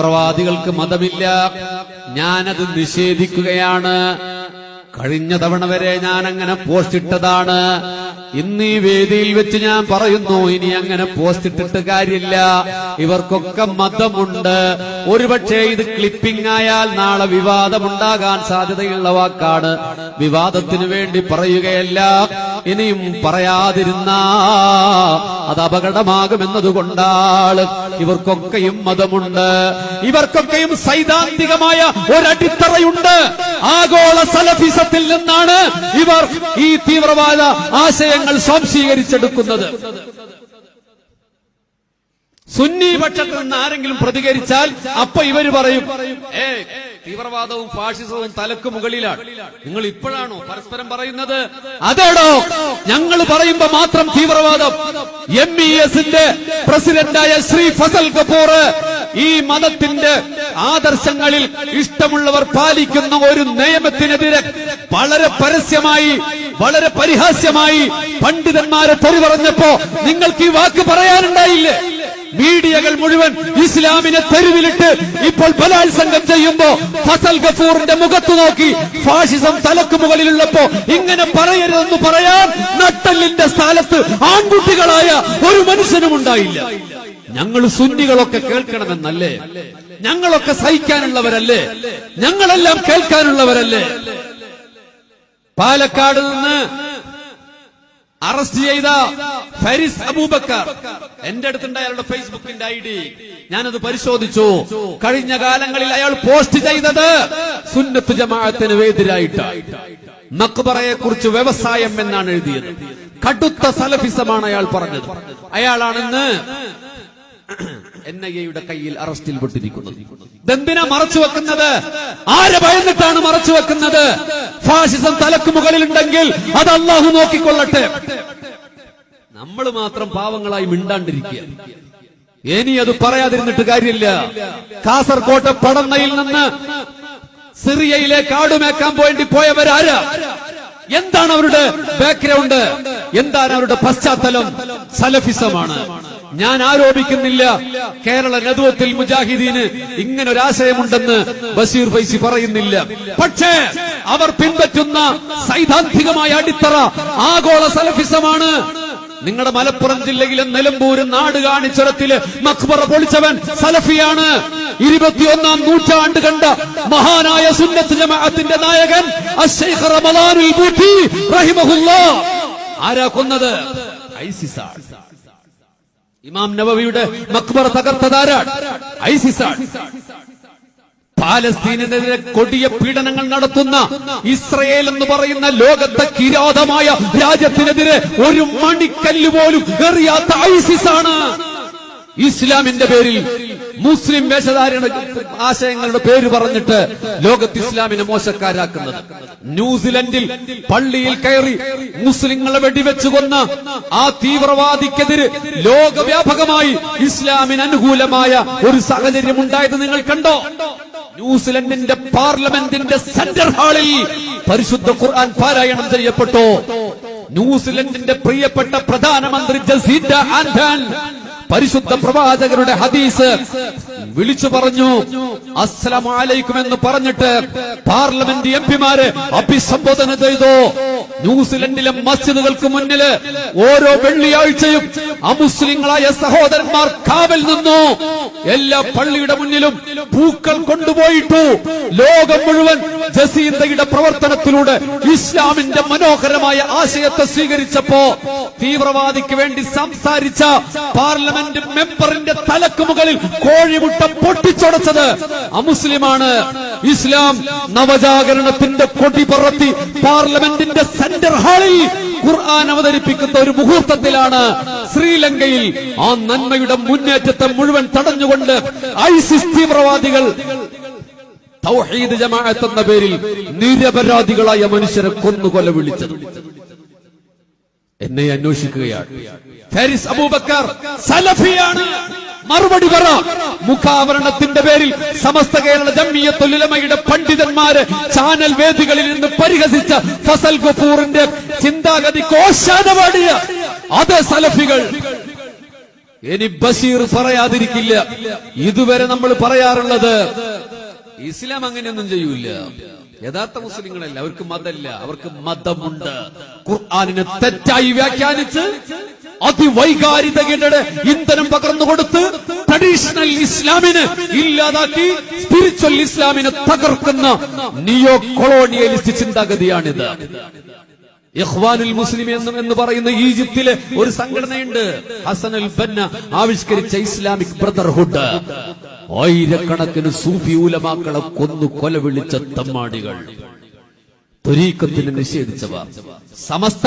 പ്രവാദികൾക്ക് മതമില്ല. ഞാനത് നിഷേധിക്കുകയാണ്. കഴിഞ്ഞ തവണ വരെ ഞാൻ അങ്ങനെ പോസ്റ്റ് ഇട്ടതാണ്. ഇന്ന് ഈ വേദിയിൽ വെച്ച് ഞാൻ പറയുന്നു ഇനി അങ്ങനെ പോസ്റ്റ് ഇട്ടിട്ട് കാര്യമില്ല. ഇവർക്കൊക്കെ മതമുണ്ട്. ഒരുപക്ഷെ ഇത് ക്ലിപ്പിംഗ് ആയാൽ നാളെ വിവാദമുണ്ടാകാൻ സാധ്യതയുള്ള വാക്കാണ്. വിവാദത്തിന് വേണ്ടി പറയുകയല്ല. ഇനിയും പറയാതിരുന്ന അത് അപകടമാകുമെന്നതുകൊണ്ടാണ് ഇവർക്കൊക്കെയും മതമുണ്ട്. ഇവർക്കൊക്കെയും സൈദ്ധാന്തികമായ ഒരടിത്തറയുണ്ട്. ആഗോള സലഫിസത്തിൽ നിന്നാണ് ഇവർ ഈ തീവ്രവാദ ആശയങ്ങൾ സ്വാംശീകരിച്ചെടുക്കുന്നത്. സുന്നി പക്ഷത്തിൽ നിന്ന് ആരെങ്കിലും പ്രതികരിച്ചാൽ അപ്പൊ ഇവർ പറയും ഏ തീവ്രവാദവും ഫാഷിസവും തലക്ക് മുകളിലാണ്. നിങ്ങൾ ഇപ്പോഴാണോ പരസ്പരം പറയുന്നത്? അതേടോ ഞങ്ങൾ പറയുമ്പോ മാത്രം തീവ്രവാദം. എം ഇ എസിന്റെ പ്രസിഡന്റായ ശ്രീ ഫസൽ കപൂർ ഈ മതത്തിന്റെ ആദർശങ്ങളിൽ ഇഷ്ടമുള്ളവർ പാലിക്കുന്ന ഒരു നിയമത്തിനെതിരെ വളരെ പരസ്യമായി വളരെ പരിഹാസ്യമായി പണ്ഡിതന്മാരെ തെറി പറഞ്ഞപ്പോ നിങ്ങൾക്ക് ഈ വാക്ക് പറയാനുണ്ടായില്ലേ? മീഡിയകൾ മുഴുവൻ ഇസ്ലാമിനെ തെരുവിലിട്ട് ഇപ്പോൾ ബലാത്സംഗം ചെയ്യുമ്പോ ഫസൽ ഗഫൂറിന്റെ മുഖത്ത് നോക്കി ഫാഷിസം തലക്ക് മുകളിലുള്ളപ്പോ ഇങ്ങനെ പറയരുതെന്ന് പറയാൻ നട്ടല്ലിന്റെ സ്ഥലത്ത് ആൺകുട്ടികളായ ഒരു മനുഷ്യനും ഉണ്ടായില്ല. ഞങ്ങൾ സുന്നികളൊക്കെ കേൾക്കണമെന്നല്ലേ? ഞങ്ങളൊക്കെ സഹിക്കാനുള്ളവരല്ലേ? ഞങ്ങളെല്ലാം കേൾക്കാനുള്ളവരല്ലേ? പാലക്കാട് നിന്ന് അറസ്റ്റ് ചെയ്ത ഫരിസ് അബൂബക്കർ. എന്റെ അടുത്തുണ്ട് അയാളുടെ ഫേസ്ബുക്കിന്റെ ഐ ഡി. ഞാനത് പരിശോധിച്ചു. കഴിഞ്ഞ കാലങ്ങളിൽ അയാൾ പോസ്റ്റ് ചെയ്തത് സുന്നത്ത് ജമാഅത്തിന് എതിരായിട്ട് മക്ബറയെ കുറിച്ച് വ്യവസായം എന്നാണ് എഴുതിയത്. കടുത്ത സലഫിസമാണ് അയാൾ പറഞ്ഞത്. അയാളാണെന്ന് എൻ ഐ എയുടെ കയ്യിൽ അറസ്റ്റിൽ പെട്ടിരിക്കുന്നത് ഇതെന്തിനാ മറച്ചു വെക്കുന്നത്? ആരെ ഭയന്നിട്ടാണ് മറച്ചു വെക്കുന്നത്? ഫാഷിസം തലക്ക് മുകളിൽ ഉണ്ടെങ്കിൽ അത് അള്ളാഹു നോക്കിക്കൊള്ളട്ടെ. നമ്മൾ മാത്രം പാവങ്ങളായി മിണ്ടാണ്ടിരിക്കുക. ഇനി അത് പറയാതിരുന്നിട്ട് കാര്യമില്ല. കാസർകോട്ടെ പടന്നയിൽ നിന്ന് സിറിയയിലെ കാടുമേക്കാൻ വേണ്ടി പോയവരാരാ? എന്താണ് അവരുടെ ബാക്ക്ഗ്രൗണ്ട് എന്താണ് അവരുടെ പശ്ചാത്തലം? സലഫിസമാണ്. ഞാൻ ആരോപിക്കുന്നില്ല. കേരള നദുവത്തിൽ മുജാഹിദീന് ഇങ്ങനെ ഒരു ആശയമുണ്ടെന്ന് ബഷീർ ഫൈസി പറയുന്നില്ല. പക്ഷേ അവർ പിൻപറ്റുന്ന സൈദ്ധാന്തികമായ അടിത്തറ ആഗോള സലഫിസമാണ്. നിങ്ങളുടെ മലപ്പുറം ജില്ലയിലെ നിലമ്പൂര് നാട് കാണിച്ചുരത്തിൽ മക്ബറ പൊളിച്ചവൻ സലഫിയാണ്. ഇരുപത്തിയൊന്നാം നൂറ്റാണ്ട് കണ്ട മഹാനായ സുന്നത്ത് ജമാഅത്തിന്റെ നായകൻ ആരാ കൊന്നത്? ഐസിസാണ്. ഇമാം നബവിയുടെ മക്ബറ തകർത്തതാരാണ്? ഐസിസാണ്. പാലസ്തീനെതിരെ കൊടിയ പീഡനങ്ങൾ നടത്തുന്ന ഇസ്രയേൽ എന്ന് പറയുന്ന ലോകത്തെ കിരാതമായ രാജ്യത്തിനെതിരെ ഒരു മണിക്കല്ല് പോലും എറിയാത്ത ഐസിസ് ആണ് ഇസ്ലാമിന്റെ പേരിൽ മുസ്ലിം വേഷധാരണ ആശയങ്ങളുടെ പേര് പറഞ്ഞിട്ട് ലോകത്ത് ഇസ്ലാമിനെ മോശക്കാരാക്കുന്നത്. ന്യൂസിലൻഡിൽ പള്ളിയിൽ കയറി മുസ്ലിങ്ങളെ വെടിവെച്ചു കൊന്ന ആ തീവ്രവാദിക്കെതിരെ ലോകവ്യാപകമായി ഇസ്ലാമിന് അനുകൂലമായ ഒരു സാഹചര്യം ഉണ്ടായത് നിങ്ങൾ കണ്ടോ? ന്യൂസിലൻഡിന്റെ പാർലമെന്റിന്റെ സെന്റർ ഹാളിൽ പരിശുദ്ധ ഖുർആൻ പാരായണം ചെയ്യപ്പെട്ടു? ന്യൂസിലൻഡിന്റെ പ്രിയപ്പെട്ട പ്രധാനമന്ത്രി ജസീദ ആൻഡൻ പരിശുദ്ധ പ്രവാചകരുടെ ഹദീസ് വിളിച്ചു പറഞ്ഞു അസ്സലാമലൈക്കും എന്ന് പറഞ്ഞിട്ട് പാർലമെന്റ് എം പിമാരെ അഭിസംബോധന ചെയ്തു. ന്യൂസിലൻഡിലെ മസ്ജിദുകൾക്ക് മുന്നിൽ ഓരോ വെള്ളിയാഴ്ചയും അമുസ്ലിങ്ങളായ സഹോദരന്മാർ കാവൽ നിന്നു. എല്ലാ പള്ളിയുടെ മുന്നിലും പൂക്കൾ കൊണ്ടുപോയിട്ടു. ലോകം മുഴുവൻ ജസീന്തയുടെ പ്രവർത്തനത്തിലൂടെ ഇസ്ലാമിന്റെ മനോഹരമായ ആശയത്തെ സ്വീകരിച്ചപ്പോ തീവ്രവാദിക്ക് വേണ്ടി സംസാരിച്ച പാർലമെന്റ് മെമ്പറിന്റെ തലക്ക് മുകളിൽ കോഴിമുട്ട പൊട്ടിച്ചൊടച്ചത് അമുസ്ലിമാണ്. ഇസ്ലാം നവജാഗരണത്തിന്റെ കൊടി പറത്തി പാർലമെന്റിന്റെ സെന്റർ ഹാളിൽ ഖുർആൻ അവതരിപ്പിക്കുന്ന ഒരു മുഹൂർത്തത്തിലാണ് ശ്രീലങ്കയിൽ ആ നന്മയുടെ മുന്നേറ്റത്തെ മുഴുവൻ തടഞ്ഞുകൊണ്ട് ഐസിസ് തീവ്രവാദികൾ തൗഹീദ് ജമാഅത്ത് എന്ന പേരിൽ നിരപരാധികളായ മനുഷ്യരെ കൊന്നുകൊല വിളിച്ചത്. എന്നെ അന്വേഷിക്കുകയാണ്. ഫാരിസ് അബൂബക്കർ സലഫിയാണ്. മറുപടി പറ. മുഖാവരണത്തിന്റെ പേരിൽ സമസ്ത കേരള ജമ്മിയത്തുലമയുടെ പണ്ഡിതന്മാര് ചാനൽ വേദികളിൽ നിന്ന് പരിഹസിച്ച ഫസൽ ഗഫൂറിന്റെ ചിന്താഗതി കോശാനവാടിയ അത് സലഫികൾ. ഇനി ബഷീർ പറയാതിരിക്കില്ല. ഇതുവരെ നമ്മൾ പറയാറുള്ളത് ഇസ്ലാം അങ്ങനെയൊന്നും ചെയ്യൂല. യഥാർത്ഥ മുസ്ലിങ്ങളല്ല അവർക്ക് മതല്ല അവർക്ക് മതമുണ്ട്. ഖുർആാനിനെ തെറ്റായി വ്യാഖ്യാനിച്ച് അതിവൈകാരികതയുടെ ഇന്ധനം പകർന്നു കൊടുത്ത് ട്രഡീഷണൽ ഇസ്ലാമിനെ ഇല്ലാതാക്കി സ്പിരിച്വൽ ഇസ്ലാമിനെ തകർക്കുന്ന നിയോ കൊളോണിയലിസ്റ്റ് ചിന്താഗതിയാണിത്. ഇഖ്വാനുൽ മുസ്ലിം എന്നും എന്ന് പറയുന്ന ഈജിപ്തിലെ ഒരു സംഘടനയുണ്ട്. ഹസൻ അൽ ബന്ന ആവിഷ്കരിച്ച ഇസ്ലാമിക് ബ്രദർഹുഡ്. ആയിരക്കണക്കിന് സൂഫി ഉലമാക്കളെ കൊന്നു കൊലവിളിച്ച തമ്മാടികൾ. ത്വരീക്കത്തിന് നിഷേധിച്ചവർ സമസ്ത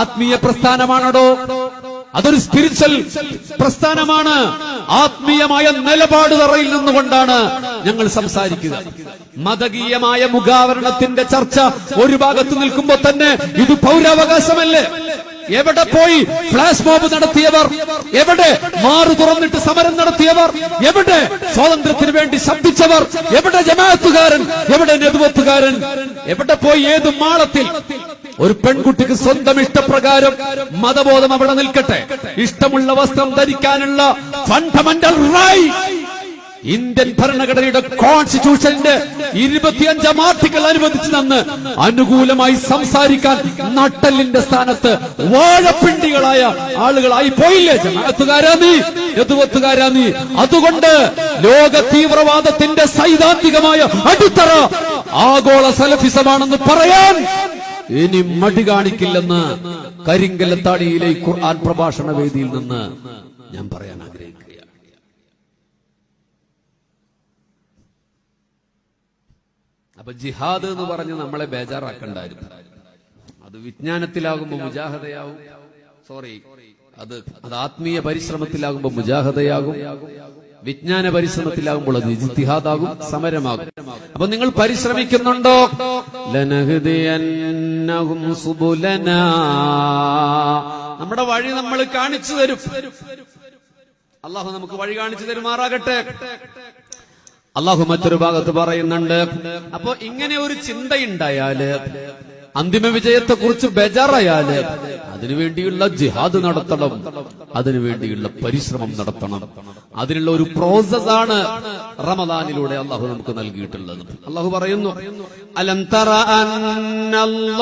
ആത്മീയ പ്രസ്ഥാനമാണോ അതൊരു സ്പിരിച്വൽ പ്രസ്ഥാനമാണ്. ആത്മീയമായ നിലപാട് തറയിൽ നിന്നുകൊണ്ടാണ് ഞങ്ങൾ സംസാരിക്കുക. മതകീയമായ മുഖാവരണത്തിന്റെ ചർച്ച ഒരു ഭാഗത്ത് നിൽക്കുമ്പോ തന്നെ ഇത് പൗരാവകാശമല്ലേ? എവിടെ പോയി ഫ്ലാഷ് മോബ് നടത്തിയവർ? എവിടെ മാറു തുറന്നിട്ട് സമരം നടത്തിയവർ? എവിടെ സ്വാതന്ത്ര്യത്തിന് വേണ്ടി ശബ്ദിച്ചവർ? എവിടെ ജമാഅത്തുകാരൻ? എവിടെ നെതുവത്തുകാരൻ എവിടെ പോയി ഏത് മാളത്തിൽ? ഒരു പെൺകുട്ടിക്ക് സ്വന്തം ഇഷ്ടപ്രകാരം മതബോധം അവിടെ നിൽക്കട്ടെ. ഇഷ്ടമുള്ള വസ്ത്രം ധരിക്കാനുള്ള ഫണ്ടമെന്റൽ റൈറ്റ് ഇന്ത്യൻ ഭരണഘടനയുടെ കോൺസ്റ്റിറ്റ്യൂഷന്റെ ഇരുപത്തിയഞ്ചാം ആർട്ടിക്കൽ അനുവദിച്ചു തന്ന് അനുകൂലമായി സംസാരിക്കാൻ നട്ടലിന്റെ സ്ഥാനത്ത് വാഴപ്പിണ്ടികളായ ആളുകളായി പോയില്ലേ? ജനാത്തുകാരാ നീ എതുവത്തുകാരാ നീ. അതുകൊണ്ട് ലോക തീവ്രവാദത്തിന്റെ സൈദ്ധാന്തികമായ അടിത്തറ ആഗോള സലഫിസമാണെന്ന് പറയാൻ ഇനി മടി കാണിക്കില്ലെന്ന് കരിങ്കലത്താടിയിലെ ഖുർആൻ പ്രഭാഷണ വേദിയിൽ നിന്ന് ഞാൻ പറയാൻ ആഗ്രഹിക്കുകയാണ് അപ്പൊ ജിഹാദ് എന്ന് പറഞ്ഞ് നമ്മളെ ബേജാറാക്കണ്ടായിരുന്നു. അത് വിജ്ഞാനത്തിലാകുമ്പോ മുജാഹതയാവും സോറി അത് അത് ആത്മീയ പരിശ്രമത്തിലാകുമ്പോ മുജാഹതയാകും വിജ്ഞാന പരിശ്രമത്തിലാകുമ്പോൾ അത് ഇജ്തിഹാദാകും സമരമാകും. അപ്പൊ നിങ്ങൾ പരിശ്രമിക്കുന്നുണ്ടോ? നമ്മുടെ വഴി നമ്മൾ കാണിച്ചു തരും. അള്ളാഹു നമുക്ക് വഴി കാണിച്ചു തരുമാറാകട്ടെ. അള്ളാഹു മറ്റൊരു ഭാഗത്ത് പറയുന്നുണ്ട്. അപ്പോ ഇങ്ങനെ ഒരു ചിന്തയുണ്ടായാൽ അന്തിമ വിജയത്തെ കുറിച്ച് ബേജാറായാൽ അതിനുവേണ്ടിയുള്ള ജിഹാദ് നടത്തണം. അതിനുവേണ്ടിയുള്ള പരിശ്രമം നടത്തണം. അതിനുള്ള ഒരു പ്രോസസ് ആണ് റമദാനിലൂടെ അള്ളാഹു നമുക്ക് നൽകിയിട്ടുള്ളത്. അള്ളാഹു പറയുന്നു അലം തറ അന്നല്ലാഹ്